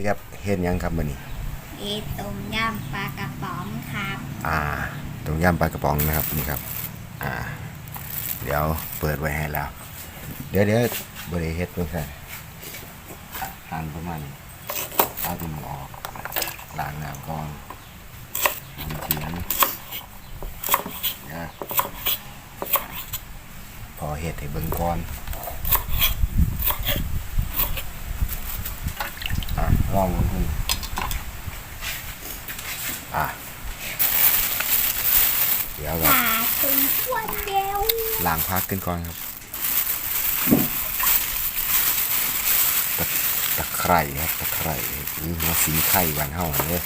นี่ครับเฮ็ดหยังครับมื้อนี้เอต้มยำปลากระป๋องครับ อ่าต้มยำปลากระป๋องนะครับนี่ครับ อ่า เดี๋ยวเปิดไว้ให้แล้ว เดี๋ยวเดี๋ยวบริเฮ็ดเพื่อนกันทานประมาณนี้เอาดินออกล้างน้ำก่อนทำเทียนเดี๋ยวพอเฮ็ดให้เบิ่งก่อนอะ ลองดูคุณอะเดี๋ยวปเราลาถึงขวดเดียวล้างพักกันก่อนครับตะตะไคร่ครับตะไคร่นี่หัวสีไข่บ้านเฮาเลย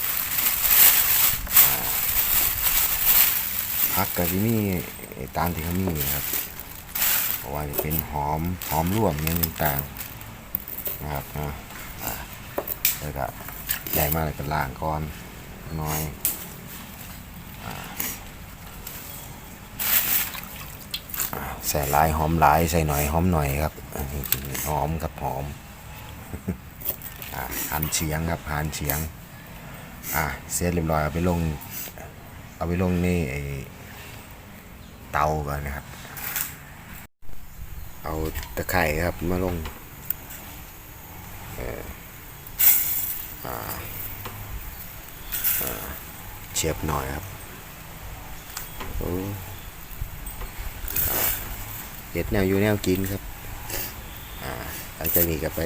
อ่าพักกับที่นี่ตามที่เขามีครับเพราะว่าจะเป็นหอมหอมร่วมเนี่ยต่างๆนะครับนะอ่า แล้วก็ใหญ่มากเลยก็ล้างก่อนน้อยใส่ลายหอมหลายใส่หน่อยหอมหน่อยครับหอมกับหอมอ่าหั่นเฉียงครับหันเฉียงอ่าเสร็จเรียบร้อยเอาไปลง เอาไปลงในไอ้เตาก่อนนะครับ เอาตะไคร่ครับมาลงเอ่อ เฉียบหน่อยครับโอ้เห็ดแนวอยู่แนวกินครับอ่าหลังจากนี้ก็ไป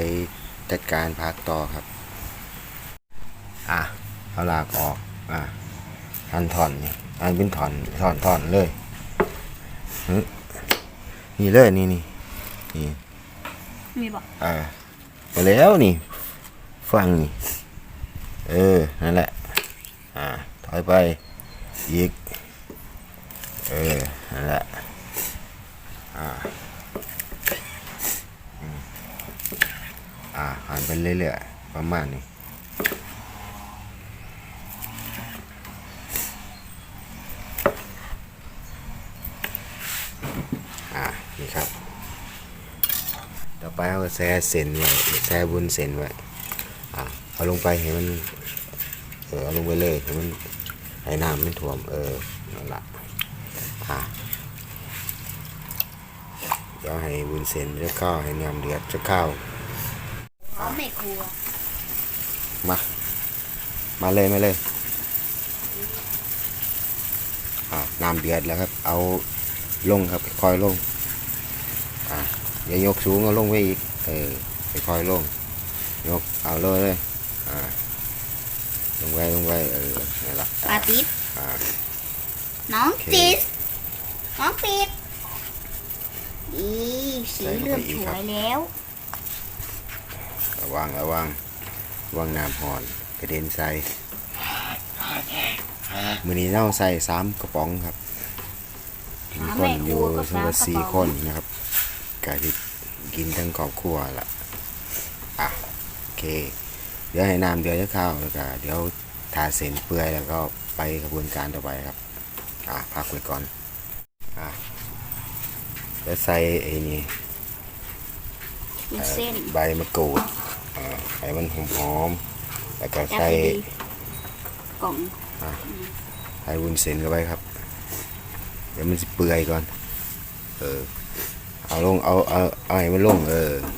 จัดการพักต่อครับ อะเอาลากออก อะหั่นถอนนี่หั่นเป็นถอนถอนถอนเลยหึนี่เลยนี่นี่นี่มีบอกอ่าไปแล้วนี่ ฟังนี่ เออ นั่นแหละ อ่า ถอยไป อีก เออ นั่นแหละ อ่า อ่าหันไปเรื่อยๆ ประมาณนี้อ่านี่ครับ ต่อไปเอาแซ่เส้นไว้แซ่บุญเส้นไว้ อ่า เอาลงไปให้มัน เออลงไปเลยให้มันให้น้ำมันท่วม เออนั่นละอ่าเดี๋ยวให้บุญเส้นจะข้าวให้น้ำเดือดจะข้าวอ๋อไม่ครัวมา มาเลยมาเลยอ่าน้ำเดือดแล้วครับ เอาลงครับค่อยลงอ่าอย่ายกสูงเอาลงไว้อีก เออค่อยลง ยกเอาเลยเลยอ่า ลงไว้ลงไว้เออนี่นละปลาติดอ่า น้องโอเค ติดน้องติดอีสีเหลืองสวยแล้ว ระวังระวังระวังน้ำห่อนกระเด็นใส่มือนี้เราใส่สามกระป๋องครับมีคนอยู่ทั้งหมดสี่คนนะครับกะที่กินทั้งครอบครัวละอะโอเค เดี๋ยวให้น้ำเดือดจะเข้าวแล้วก็เดี๋ยวทาเส้นเปื่อยแล้วก็ไปกระบวนการต่อไปครับอะพักไว้ก่อนอะแล้วใส่ไอ้นี่มีเส้นใบมะกรูดอ่าให้มันหอมๆแล้วก็จะใส่ให้ดีกล่องใส่วุ้นเส้นเข้าไปครับ เดี๋ยวมันจะเปื่อยก่อน เออ เอาลง เอา เอา เอาให้มันลง เอออืมเ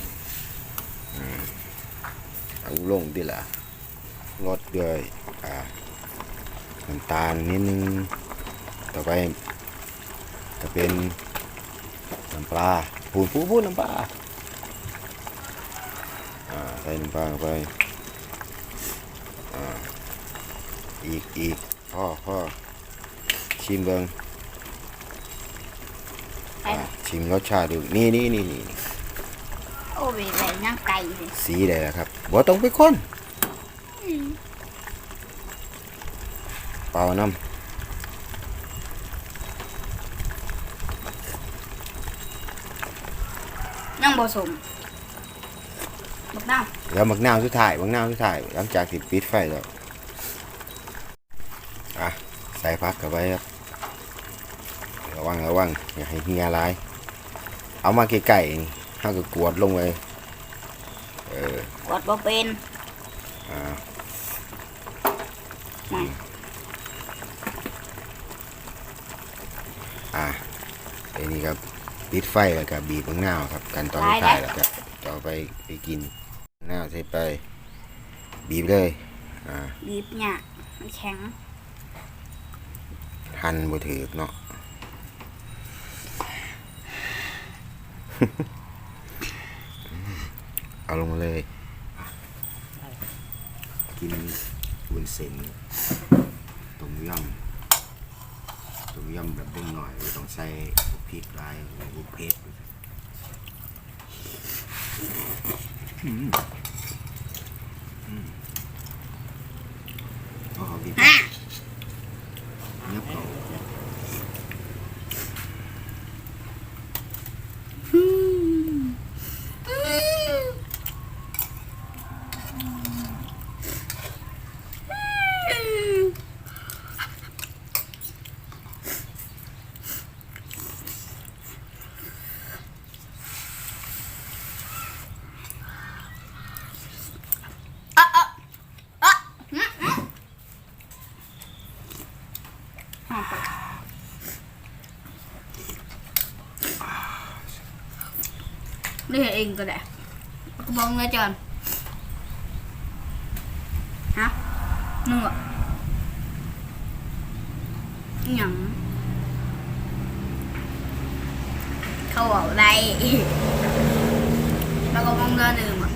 อาลงดิละรสด้วยอ่าน้ำตาลนิดนึง ต่อไปจะเป็นน้ำปลาปูนปูปูนน้ำปลาอ่าใส่น้ำปลาไปอ่าอีกอีกพ่อพ่อชิมเบิงอ่าชิมรสชาติดูนี่นี่นี่นี่ อ้ยแบบย่างไก่เลยสีได้แล้วครับบ่ต้องไปคนเปล่าน้ย่างผสมบักน้ำแล้วมักนาวสุดท้ายมักนาวสุดท้ายหลังจากที่ปิดไฟแล้วอะใส่พักเข้าไปครับระวังระวังอย่าให้เฮียหลาย เอามาใกล้ๆนี่ ห้าก็กวดลงไปเออำกดบ่เป็นอ่ามาอะไอ้นี่ครับปิดไฟแล้วก็บีบมะนาวครับ กันตอนสุดท้ายแล้วก็ต่อไปไปกินมะนาวใส่ไป บีบเลยอ่าบีบเนี่ยมันแข็งหั่นบ่ถือเนาะ เอาลงมาเลย กินวุ้นเส้นต้มยำต้มยำแบบเด้งหน่อยไม่ต้องใส่พริกหลายบุกเผ็ดอืมอืมอ๋อบีบ อะ เงียบเขา อืมอืมอืมอะอะอะอืมอืมหอมปะ เลือกเองก็ได้กบองเลยจอนฮะนึ่งอะหยังเขาบอกได้แล้วก็มองเดินหนึ่งอะ